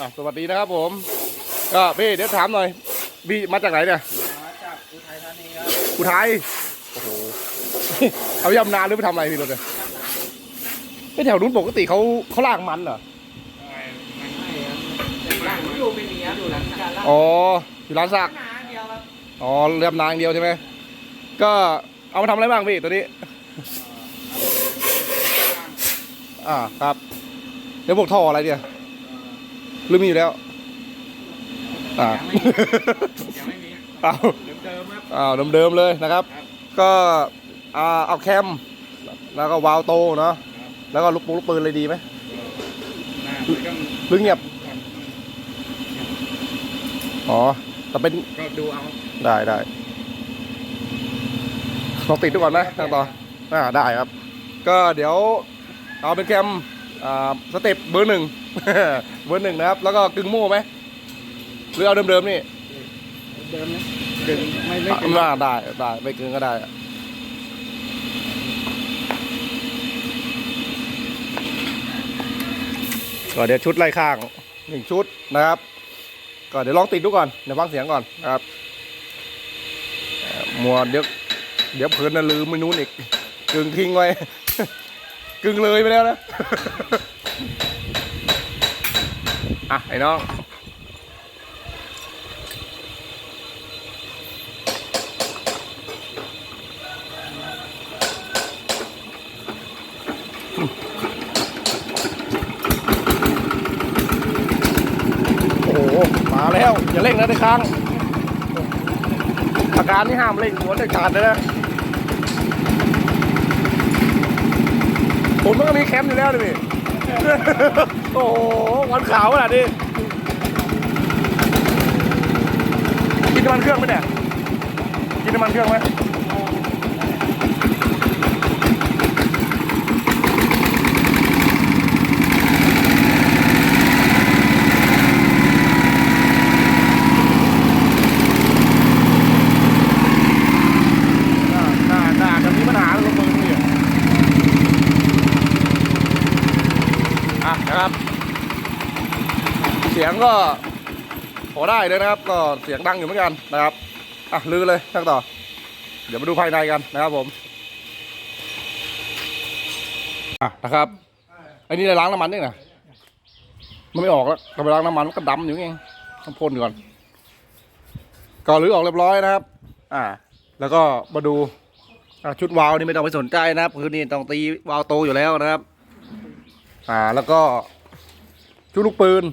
อะสวัสดีนะครับผม ก็พี่เดี๋ยวถามหน่อยพี่มาจากไหนเนี่ยมาจากอุทัยธานีครับอุทัยโอ้โห เอายำนานหรือไปทำอะไรพี่รถเนี่ยไม่แถวนู้นปกติเขาเขาลากมันเหรอร้านอยู่เป็นเมียอยู่หลังคาร้านอ๋ออยู่ร้านซักนาเดียวครับอ๋อเรียบนางเดียวใช่ไหมก็เอามาทำอะไรบ้างพี่ตัวนี้อ่าครับ เดี๋ยวพวกท่ออะไรเนี่ย หรือมีอยู่แล้วอ่ายังไม่มีเอาเดิมๆครับอ้าวเดิมๆเลยนะครับครับก็อ่าเอาแคม แล้วก็วาล์วโตเนาะแล้วก็ลูกปืนลูกปืนเลยดีไหมหน้ามันก็หรือเงียบอ๋อแต่เป็นก็ดูเอาได้ได้ลองติดดูก่อนไหมทางต่ออ่าได้ครับ ก็เดี๋ยวเอาเป็นแคมอ่า สเต็ปเบอร์หนึ่ง เบอร์หนึ่งนะครับ แล้วก็กึ่งโม่ไหมหรือเอาเดิมๆนี่เดิมนะดึงไม่ไม่อะถึงน่าได้ได้ไม่กึ่งก็ได้อะก็เดี๋ยวชุดไล่ข้างหนึ่งชุดนะครับ ก็เดี๋ยวลองติดดูก่อนเดี๋ยวฟังเสียงก่อนนะครับเอ่อมัวเดี๋ยวเดี๋ยวเพลินนะลืมไม่นู้นอีกกึ่งทิ้งไว้ กึ่งเลยไปแล้วนะ อะ ไอ้น้อง โอ้โห มาแล้ว อย่าเร่งนะในค้างอาการนี่ห้ามเร่งหัวเด็ดขาดเลยนะ ผมมันก็มีแคมป์อยู่แล้วนี่โอ้โหวันขาวขนาดนี้กินน้ำมันเครื่องไหมเนี่ยกินน้ำมันเครื่องไหม น่าน่าน่าจะมีปัญหาลงมือนี่อะนะครับ เสียง ก็พอได้เลยนะครับ ก็เสียงดังอยู่เหมือนกันนะครับอะลือเลยช่างต่อ เดี๋ยวมาดูภายในกันนะครับผมอะนะครับไอ้นี่ได้ล้างน้ำมันยังไงมันไม่ออกแล้วเราไปล้างน้ำมันมันก็ดำอยู่เองต้องพ่นก่อนก็รื้อออกเรียบร้อยนะครับ อ่า แล้วก็มาดูชุดวาล์วนี่ไม่ต้องไปสนใจนะครับคือนี่ต้องตีวาล์วโตอยู่แล้วนะครับ อ่า แล้วก็ชุดลูกปืน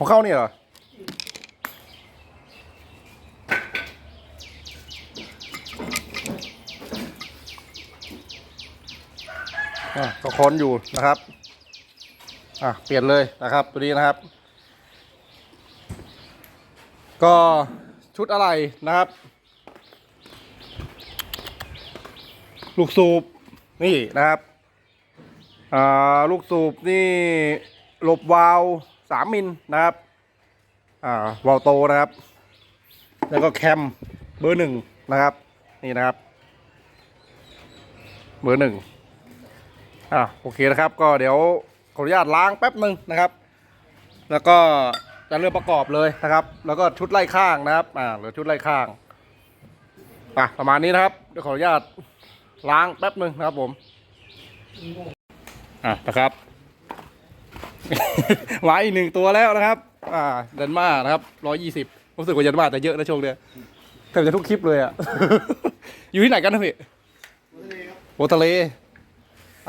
ของเข้าเนี่ยเหรอ ก็ค้นอยู่นะครับ อะ เปลี่ยนเลยนะครับ ตัวนี้นะครับ ก็ชุดอะไรนะครับ ลูกสูบ นี่นะครับ อ่า ลูกสูบนี่ หลบวาล์ว สามมิลนะครับอ่าวาล์วโตนะครับ แล้วก็แคมเบอร์หนึ่งนะครับ นี่นะครับ เบอร์หนึ่งอ่าโอเคนะครับ ก็เดี๋ยวขออนุญาตล้างแป๊บหนึ่งนะครับ แล้วก็จะเริ่มประกอบเลยนะครับ แล้วก็ชุดไล่ข้างนะครับอ่าเหลือชุดไล่ข้างอะประมาณนี้นะครับเดี๋ยวขออนุญาตล้างแป๊บหนึ่งนะครับผมอะนะครับ มาอีกหนึ่งตัวแล้วนะครับ อ่าเดนมาร์กนะครับร้อยยี่สิบรู้สึกว่าเดนมาร์กจะเยอะนะช่วงเนี้ยแทบจะทุกคลิปเลยอะ อยู่ที่ไหนกันนะพี่โอทะเล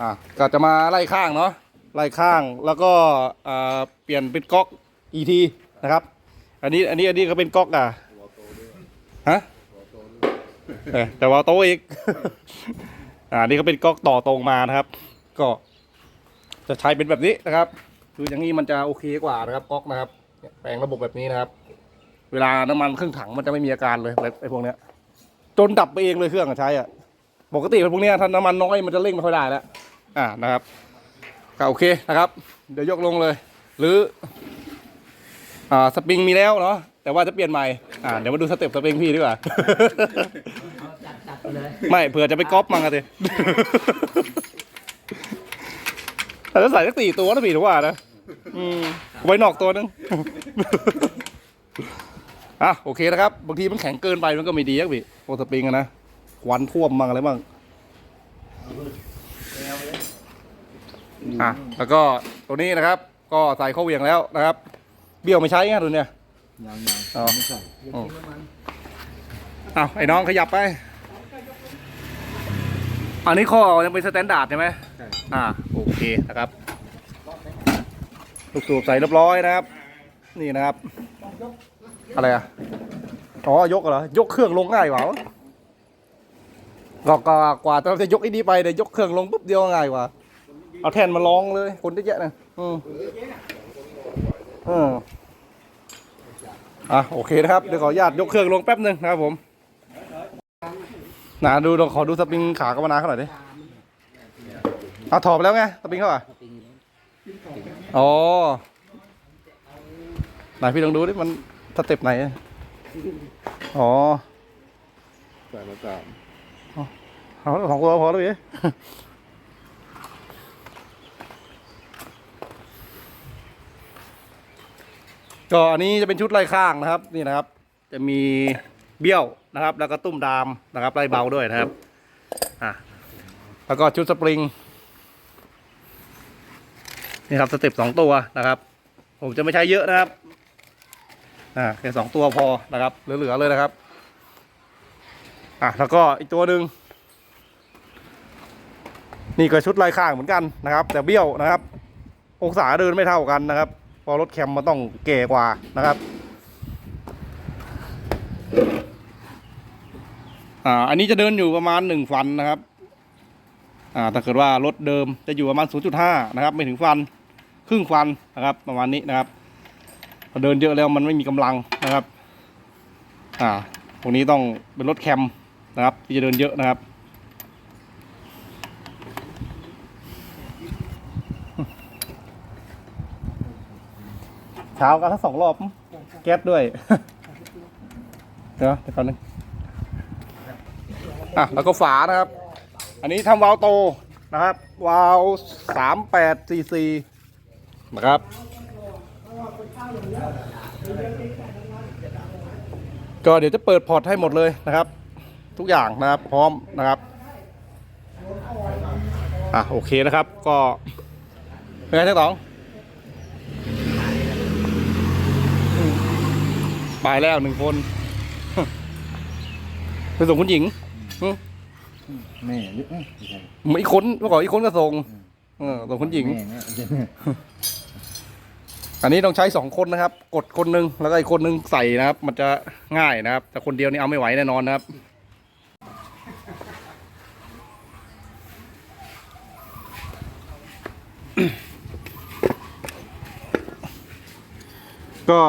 อะก็จะมาไล่ข้างเนาะไล่ข้างแล้วก็อ่าเปลี่ยนเป็นก๊อก ET นะครับ อันนี้อันนี้อันนี้ก็เป็นก๊อกอะฮะแต่ว่าโตอีก อ่านี่ก็เป็นก๊อกต่อตรงมานะครับ ก็จะใช้เป็นแบบนี้นะครับ คืออย่างนี้มันจะโอเคกว่านะครับก๊อกนะครับเนี่ยแปลงระบบแบบนี้นะครับ เวลาน้ำมันครึ่งถังมันจะไม่มีอาการเลยไอ้พวกเนี้ย จนดับไปเองเลยเครื่องอะใช้อะปกติพวกเนี้ยถ้าน้ำมันน้อยมันจะเร่งไม่ค่อยได้แล้วอ่านะครับก็โอเคนะครับ เดี๋ยวยกลงเลย หรืออ่าสปริงมีแล้วเนาะแต่ว่าจะเปลี่ยนใหม่อ่าเดี๋ยวมาดูสเต็ปสปริงพี่ดีกว่าเอาจัดจัดไปเลยไม่เผื่อจะไปก๊อปมังอะสิถ้าอาจจะใส่สักสี่ตัวนะพี่ถือว่านะ อืมเอาไว้นอกตัวนึง อะโอเคนะครับ บางทีมันแข็งเกินไปมันก็ไม่ดีครับพี่โปรสปริงอะนะควันท่วมมั่งอะไรมั่งอะแล้วก็ตัวนี้นะครับ ก็ใส่เข้าเหวียงแล้วนะครับ เบี้ยวไม่ใช้ไงตัวเนี้ยยังอ๋อไม่ใส่อ๋ออ้าวไอ้น้องขยับไป อันนี้ข้อยังเป็นสแตนดาร์ดใช่ไหมใช่อ่าโอเคนะครับ ลูกสูบใส่เรียบร้อยนะครับ นี่นะครับ อะไรอะอ๋อยกเหรอยกเครื่องลงง่ายกว่าก็กว่ากว่าเราจะยกไอ้นี้ไปเนี่ยยกเครื่องลงปุ๊บเดียวง่ายกว่า เอาแท่นมาลองเลย คนเยอะนะอืมอืมอะโอเคนะครับเดี๋ยวขออนุญาตยกเครื่องลงแป๊บหนึ่งนะครับผมนะดูลองขอดูสปริงขากรรมนาเขาหน่อยดิเอาถอดไปแล้วไงสปริงเขาอะ อ๋อไหนพี่ลองดูดิมันสเต็ปไหนอะอ๋อใส่มาสามเอาสองตัวพอแล้วพี่ก็อันนี้จะเป็นชุดไล่ข้างนะครับ นี่นะครับ จะมีเบี้ยวนะครับ แล้วก็ตุ้มดามนะครับไล่เบาด้วยนะครับอะแล้วก็ชุดสปริง นี่ครับสเต็ปสองตัวนะครับ ผมจะไม่ใช้เยอะนะครับอ่าแค่สองตัวพอนะครับ เหลือๆเลยนะครับอะแล้วก็อีกตัวหนึ่งนี่ก็ชุดไล่ข้างเหมือนกันนะครับ แต่เบี้ยวนะครับ องศาเดินไม่เท่ากันนะครับ พอรถแคมมันต้องเก่กว่านะครับอ่าอันนี้จะเดินอยู่ประมาณหนึ่งฟันนะครับอ่าถ้าเกิดว่ารถเดิมจะอยู่ประมาณ 0.5 นะครับ ไม่ถึงฟัน ครึ่งฟันนะครับ ประมาณนี้นะครับพอเดินเยอะแล้วมันไม่มีกำลังนะครับ อ่าพวกนี้ต้องเป็นรถแคมนะครับที่จะเดินเยอะนะครับเช้ากันทั้งสองรอบ แก๊สด้วย เดี๋ยวเดี๋ยวก่อนนึงอะแล้วก็ฝานะครับ อันนี้ทำวาล์วโตนะครับ วาล์วสามแปดซีซี นะครับก็เดี๋ยวจะเปิดพอร์ตให้หมดเลยนะครับ ทุกอย่างนะครับพร้อมนะครับอะโอเคนะครับก็เป็นไงทั้งสองไปแล้วหนึ่งคนไปส่งคุณหญิงหึแม่เยอะไหมไม่ใช่อีกคนเมื่อก่อนอีกคนก็ส่งเออส่งคุณหญิง อันนี้ต้องใช้สองคนนะครับ กดคนหนึงแล้วก็อีกคนหนึงใส่นะครับ มันจะง่ายนะครับ แต่คนเดียวนี่เอาไม่ไหวแน่นอนนะครับก็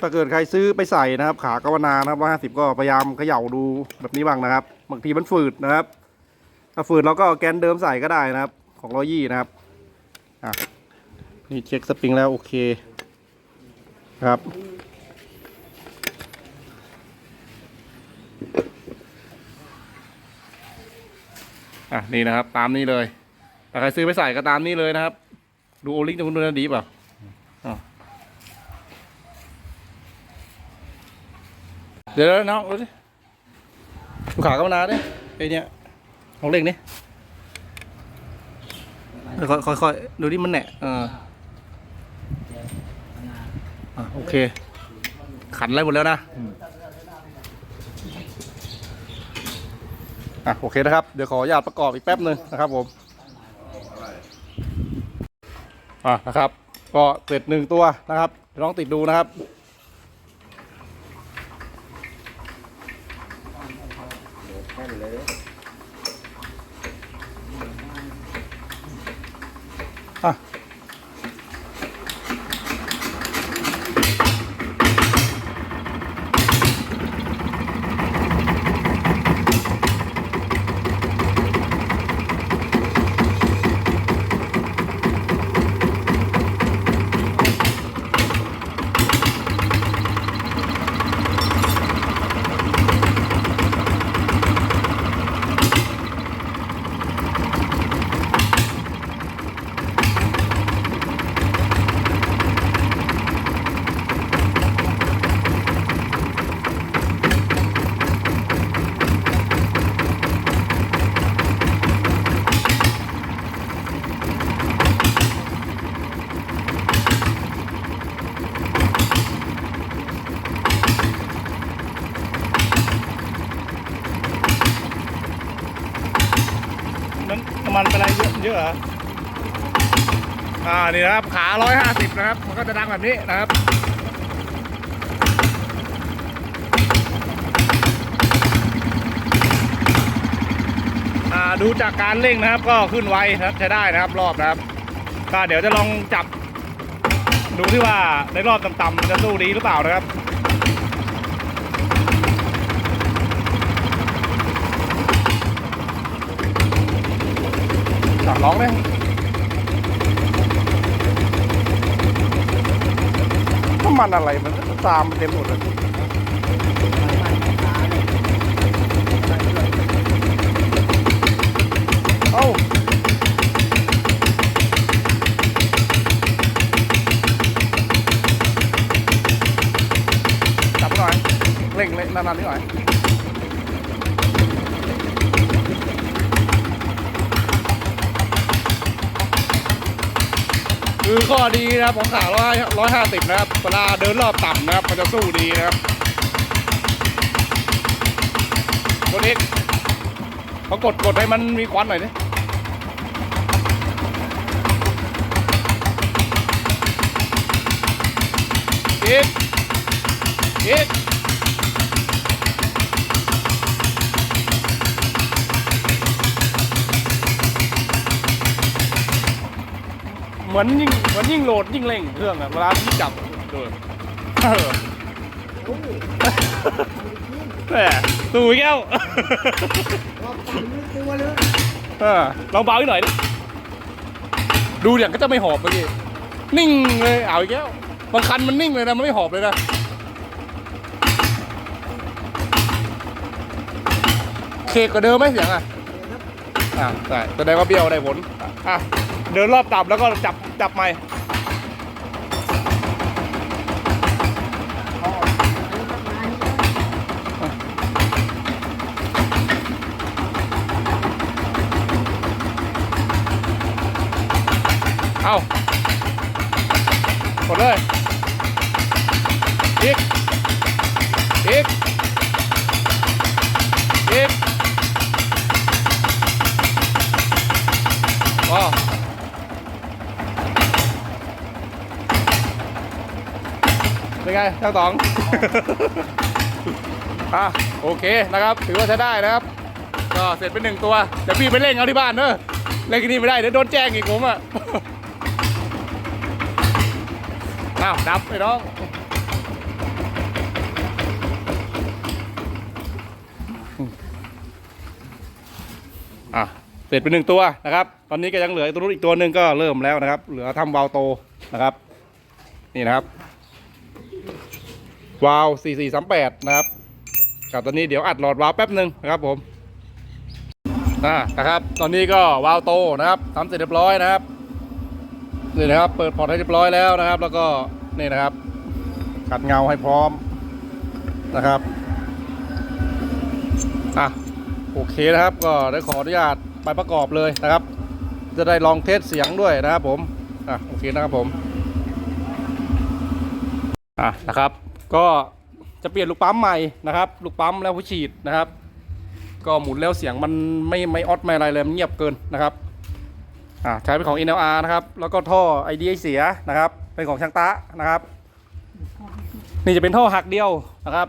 ถ้าเกิดใครซื้อไปใส่นะครับ ขากาวนานะครับว่าห้าสิบก็พยายามเขย่าดูแบบนี้บ้างนะครับ บางทีมันฝืดนะครับ ถ้าฝืดเราก็เอาแกนเดิมใส่ก็ได้นะครับ ของร้อยยี่นะครับอะ นี่เช็คสปริงแล้วโอเคครับ อะนี่นะครับตามนี้เลยใครซื้อไปใส่ก็ตามนี้เลยนะครับ ดูโอลิงตรงนู้นนะดีเปล่าอะเดี๋ยวน้องดูดิดูขากำนาดิไอเนี้ยของเล็กนี่ค่อยๆค่อยดูดิมันแหนะเอออะ โอเค ขันอะไรหมดแล้วนะอะโอเคนะครับ เดี๋ยวขออนุญาตประกอบอีกแป๊บหนึ่งนะครับผมอะนะครับ ก็เสร็จหนึ่งตัวนะครับเดี๋ยวลองติดดูนะครับแค่ไปเลย เยอะเหรออ่านี่นะครับขาร้อยห้าสิบนะครับ มันก็จะดังแบบนี้นะครับอ่าดูจากการเร่งนะครับก็ขึ้นไวนะครับใช้ได้นะครับรอบนะครับ ก็เดี๋ยวจะลองจับ ดูที่ว่าในรอบต่ำๆจะสู้ดีหรือเปล่านะครับ จับร้องเลยน้ำมันอะไรมันตามเต็มหมดเลยเอ้าจับหน่อยเร่งเลยนานๆนิดหน่อย คือข้อดีนะครับของขาร้อยร้อยห้าสิบนะครับเวลาเดินรอบต่ำนะครับ มันจะสู้ดีนะครับกดเอกเขากดกดให้มันมีควันหน่อยดิอีกอีก เหมือนยิ่งเหมือนยิ่งโหลดยิ่งเร่งเครื่องอะเวลาที่จับดูเออแหมตูอีกแล้วรอบต่ำนี่ตัวเลยเออลองเบาอีกหน่อยดิดูอย่างก็จะไม่หอบเมื่อกี้นิ่งเลยเอาอีกแล้วบางคันมันนิ่งเลยนะมันไม่หอบเลยนะเคกกว่าเดิมไหมเสียงอะอ่าใช่แสดงว่าเบี้ยวได้ผลอะ เดินรอบต่ำแล้วก็จับจับใหม่เอากดเลย อีก อีก อีกพอเป็น ไงเจ้าต๋อง อะโอเคนะครับ ถือว่าใช้ได้นะครับ ก็เสร็จเป็นหนึ่งตัว เดี๋ยวพี่ไปเล่นเอาที่บ้านเนอะเล่นที่นี่ไม่ได้เดี๋ยวโดนแจ้งอีกผมอะอ้าวดับไปน้องอะเสร็จเป็นหนึ่งตัวนะครับ ตอนนี้ก็ยังเหลือตัวนู้นอีกตัวหนึ่งก็เริ่มแล้วนะครับ เหลือทำวาล์วโตนะครับ นี่นะครับ วาล์ว4438 นะครับกับตอนนี้เดี๋ยวอัดหลอดวาล์วแป๊บหนึ่งนะครับผมอ่านะครับ ตอนนี้ก็วาล์วโตนะครับทำเสร็จเรียบร้อยนะครับนี่นะครับ เปิดพอร์ตให้เรียบร้อยแล้วนะครับ แล้วก็นี่นะครับขัดเงาให้พร้อมนะครับอะโอเคนะครับ ก็ได้ขออนุญาตไปประกอบเลยนะครับ จะได้ลองเทสเสียงด้วยนะครับผมอะโอเคนะครับผมอะนะครับ ก็จะเปลี่ยนลูกปั๊มใหม่นะครับ ลูกปั๊มแล้วผู้ฉีดนะครับ ก็หมุนแล้วเสียงมันไม่ไม่ออดไม่อะไรเลยมันเงียบเกินนะครับอะใช้เป็นของ NLR นะครับ แล้วก็ท่อ IDA เสียนะครับ เป็นของช่างตะนะครับ นี่จะเป็นท่อหักเดียวนะครับ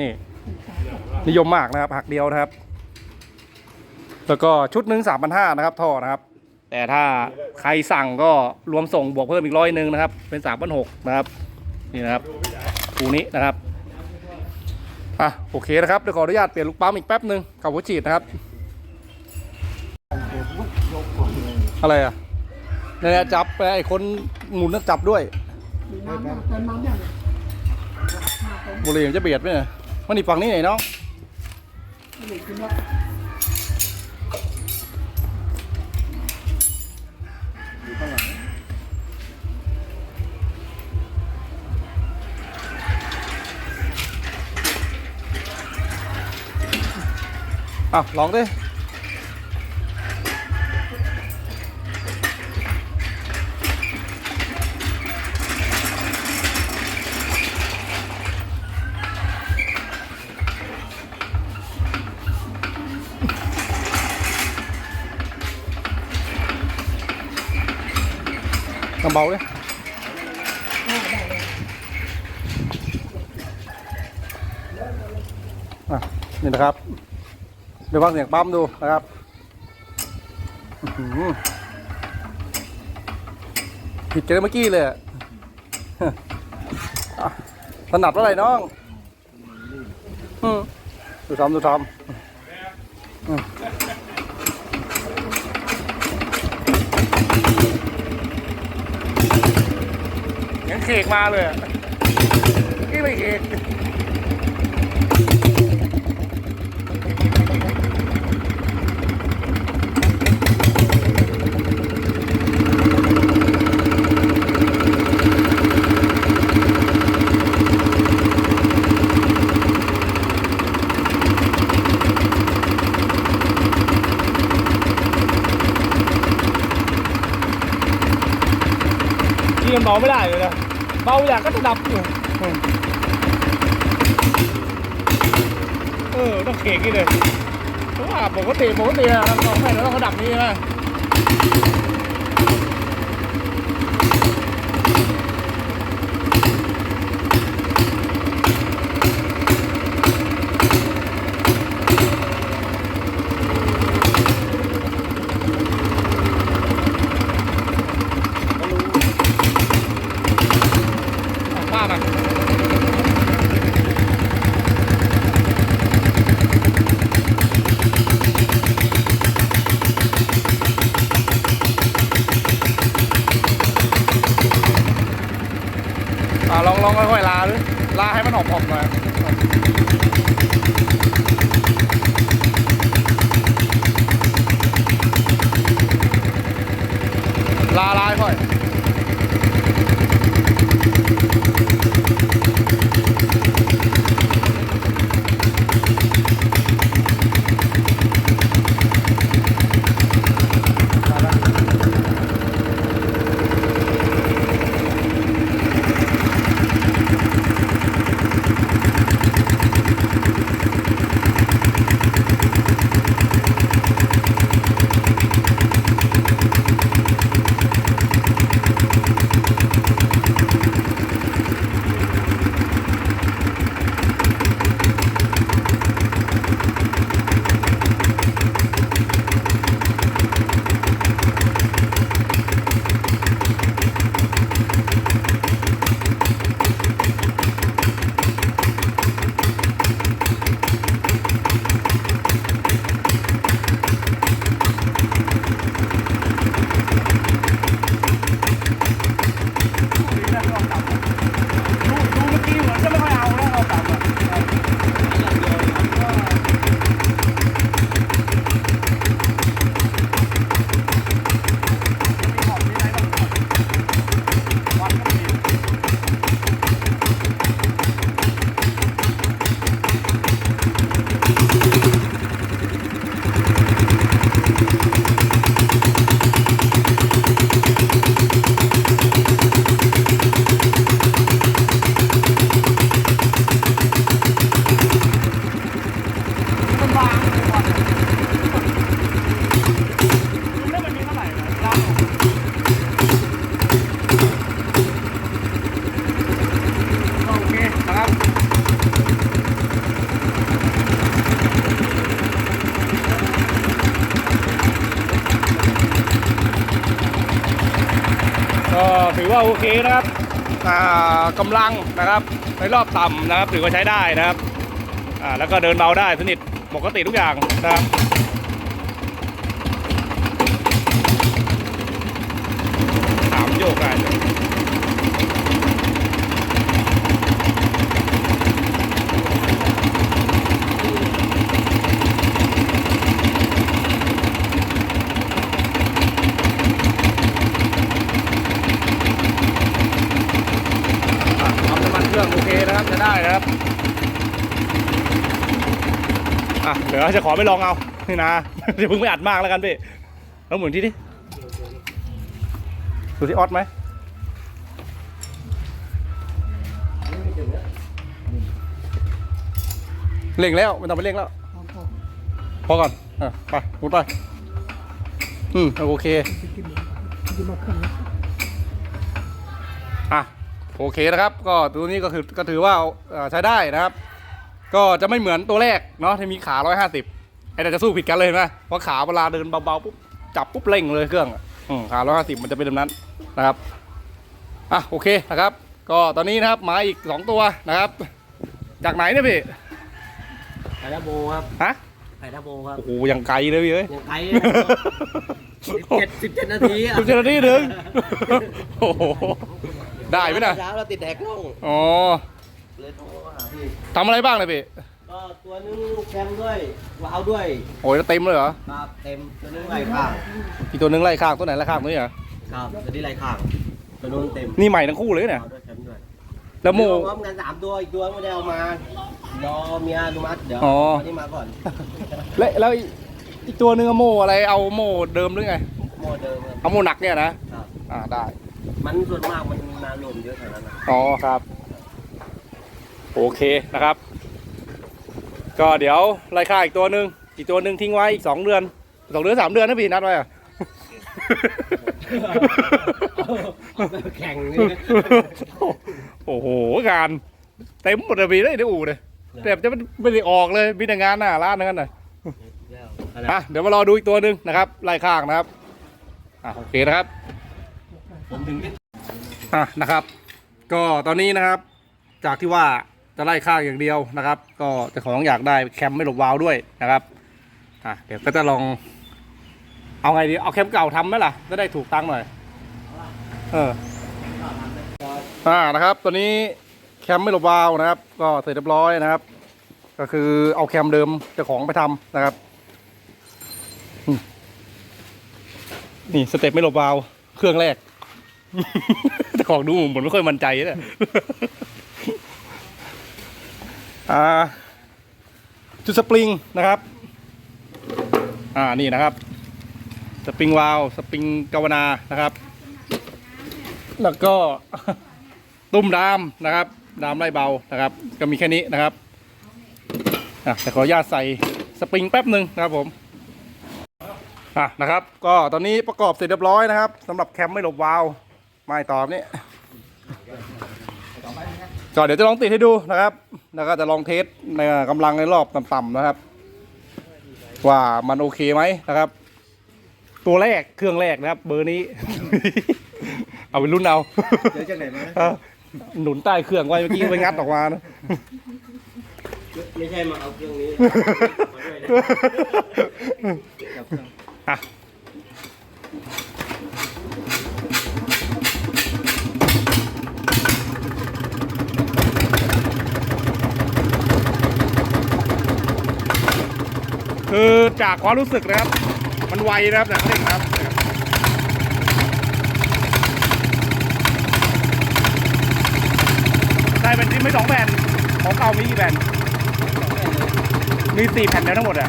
นี่นิยมมากนะครับหักเดียวนะครับ แล้วก็ชุดหนึ่งสามพันห้านะครับท่อนะครับ แต่ถ้าใครสั่งก็รวมส่งบวกเพิ่มอีกร้อยหนึ่งนะครับ เป็นสามพันหกนะครับ นี่นะครับ คูนี้นะครับอะโอเคนะครับเดี๋ยวขออนุญาตเปลี่ยนลูกปั๊มอีกแป๊บหนึ่งกับหัวฉีดนะครับ อะไรอะเนี่ยจับไปไอ้คนหมุนนั่นจับด้วยบุหรี่มันจะเบียดไหมเนี่ยมันนี่ฝั่งนี้ไหนน้อง อะลองดิกำเบาเลยอ่าได้เลยอะนี่นะครับ เดี๋ยวฟังเสียงปั๊มดูนะครับผิดกันเมื่อกี้เลยถนัดเท่าไรน้องอืมดูทำดูทำอืมยังเคกมาเลยกี้ไม่เคก ที่มันเบาไม่ได้เลยนะเบา อยากก็จะดับอยู่เออต้องเก่งนี่เลยเพราะว่าปกติปกติเราต้องไม่เราต้องดับนี่ใช่ไหมาพอะลองลองค่อยๆลาดูลาให้มันหอมๆหน่อย กำลังนะครับในรอบต่ำนะครับถือว่าใช้ได้นะครับอ่าแล้วก็เดินเบาได้สนิทปกติทุกอย่างนะครับสามโยกได้อะทำน้ำมันเครื่องโอเค นะครับจะได้นะครับอะเดี๋ยวจะขอไปลองเอานี่นะเดี๋ยวเพิ่งไม่อัดมากแล้วกันพี่แล้วหมุนที่ดิดูที่ออสไหมเร่งแล้วไม่ต้องไปเร่งแล้วพอพอพอก่อนอะไปหมุนไปอืมโอเค กินกินมาเครื่องนะ โอเคนะครับ ก็ตัวนี้ก็คือก็ถือว่าเอ่อใช้ได้นะครับ ก็จะไม่เหมือนตัวแรกเนาะที่มีขา 150ไอ้แต่จะสู้ผิดกันเลยเห็นไหมเพราะขาเวลาเดินเบาๆปุ๊บจับปุ๊บเร่งเลยเครื่องอะอืมขา150 มันจะเป็นแบบนั้นนะครับอะโอเคนะครับ ก็ตอนนี้นะครับมาอีก 2 ตัวนะครับ จากไหนเนี่ยพี่ไข่ดาโบครับฮะไข่ดาโบครับโอ้โหยังไกลเลยพี่เอ้ยยังไกลสิบเจ็ดสิบเจ็ดนาทีอะสิบเจ็ดนาทีถึงโอ้โห ได้ไหมน่ะเช้าเราติดแดกล่องอ๋อเลยโทรหาพี่ทำอะไรบ้างเลยพี่ก็ตัวนึงแคมด้วยวาล์วด้วยโอ้ยเต็มเลยเหรอครับเต็มตัวนึงไหลข้างอีกตัวหนึงไล่ข้างตัวไหนไล่ข้างตัวนี้เหรอครับตัวนี้ไหลข้างตัวนู้นเต็มนี่ใหม่ทั้งคู่เลยเนี่ยเอาด้วยแคมด้วยแล้วโมพร้อมกันสามตัวอีกตัวไม่ได้เอามารอเมียอนุมัติเดี๋ยวอ๋ออันนี้มาก่อนแล้วแล้วอีกอีกตัวหนึงอะโมอะไรเอาโมเดิมหรือไงโมเดิมครับเอาโมหนักเนี่ยนะครับอ่าได้ มันส่วนมากมัน นาลมเยอะแถวนั้นนะอ๋อครับ โอเคนะครับ ก็เดี๋ยวไล่ค่าอีกตัวหนึ่งอีกตัวหนึ่งทิ้งไว้อีกสองเดือนสองเดือนสามเดือนนะพี่นัดไว้อะเอาแข่งนี่โอ้โหงานเต็มหมดเลยพี่ได้เดี๋ยวอู่เลยแต่จะไม่ได้ออกเลยมีแต่งานหน้าร้านนั่นน่ะอะเดี๋ยวมารอดูอีกตัวหนึ่งนะครับไล่ข้างนะครับอะโอเคนะครับ ผมถึงที่ อะนะครับ ก็ตอนนี้นะครับ จากที่ว่าจะไล่ข้างอย่างเดียวนะครับ ก็จ้าของอยากได้แคมไม่หลบวาวด้วยนะครับอะเดี๋ยวก็จะลอง เอาไงดีเอาแคมเก่าทำไหมล่ะจะได้ถูกตังค์หน่อยเอออ่านะครับตัวนี้แคมไม่หลบวาวนะครับ ก็เสร็จเรียบร้อยนะครับ ก็คือเอาแคมเดิมเจ้าของไปทำนะครับ นี่สเต็ปไม่หลบวาวเครื่องแรก แต่ของดูเหมือนไม่ค่อยมั่นใจเลยอ่าจุดสปริงนะครับ อ่านี่นะครับ สปริงวาลสปริงกาวนานะครับ แล้วก็ตุ้มดามนะครับ ดามไล่เบานะครับ ก็มีแค่นี้นะครับอะแต่ขออนุญาตใส่สปริงแป๊บหนึ่งนะครับผมอะนะครับ ก็ตอนนี้ประกอบเสร็จเรียบร้อยนะครับสำหรับแคมไม่หลบวาล์ว ไม่ตอบนี่ก็เดี๋ยวจะลองติดให้ดูนะครับ แล้วก็จะลองเทสในกำลังในรอบต่ำๆนะครับ ว่ามันโอเคไหมนะครับ ตัวแรกเครื่องแรกนะครับ เบอร์นี้ เอาไปรุ่นเอาเจอจากไหนมาเออหนุนใต้เครื่องไว้เมื่อกี้ไปงัดออกมานะไม่ใช่มาเอาเครื่องนี้มาด้วยนะ คือจากความรู้สึกนะครับ มันไวนะครับแต่เร่งครับได้เป็นที่ไม่สองแผ่นของเก่ามีกี่แผ่นมีสี่แผ่นแล้วทั้งหมดอะ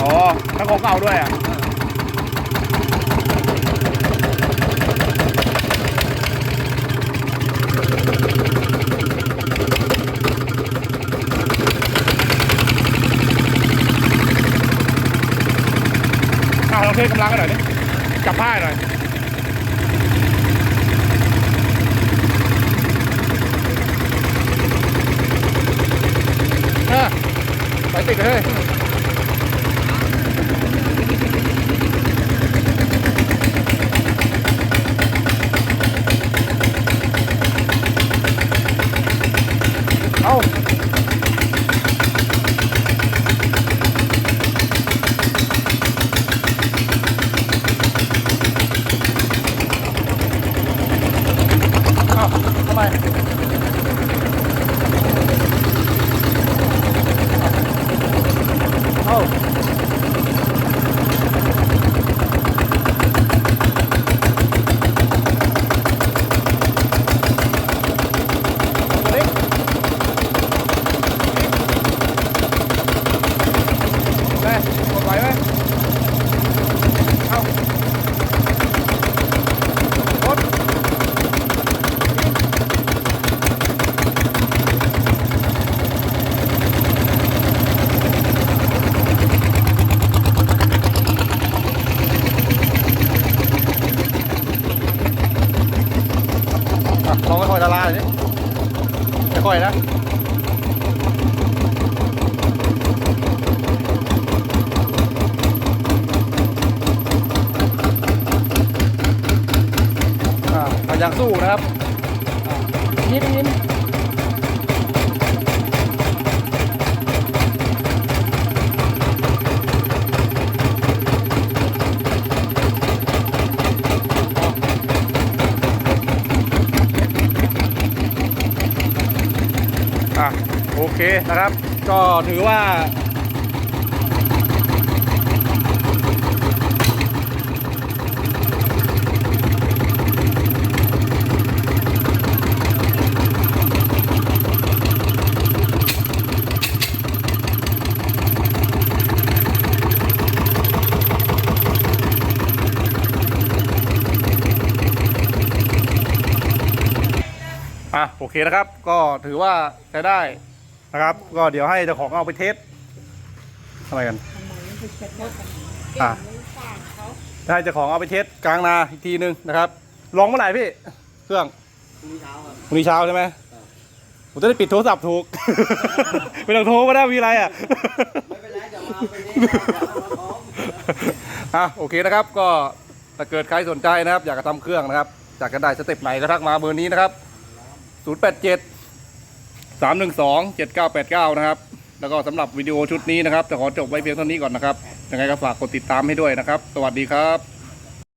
อ๋อทั้งของเก่าด้วยอะ อ่างกันหน่อยดิจับผ้าหน่อยเออไปติดเลยเอาเอาทำไม เอาเล็กแม่กดไหวไหมเอากด องค่อยๆละลายนี่ค่อยๆนะอ่าพยายามสู้นะครับยิ้มยิ้มนิดอะโอเค นะครับ ก็ถือว่า อะโอเคนะครับ ก็ถือว่าใช้ได้ นะครับ ก็เดี๋ยวให้เจ้าของเอาไปเทสอะไรกันอะให้เจ้าของเอาไปเทสกลางนาอีกทีนึงนะครับ ลองเมื่อไหร่พี่ เครื่องพรุ่งนี้เช้าครับพรุ่งนี้เช้าใช่ไหมผมจะได้ปิดโทรศัพท์ถูก ไม่ต้องโทรก็ได้มีอะไรอะไม่เป็นไรเดี๋ยวมาเอาไปนี่เดี๋ยวเอามาพร้อมอะโอเคนะครับก็ถ้าเกิดใครสนใจนะครับ อยากจะทำเครื่องนะครับอยากจะได้สเต็ปไหนก็ทักมาเบอร์นี้นะครับ 087 312 7989 นะครับ แล้วก็สำหรับวิดีโอชุดนี้นะครับจะขอจบไว้เพียงเท่านี้ก่อนนะครับยังไงก็ฝากกดติดตามให้ด้วยนะครับ สวัสดีครับ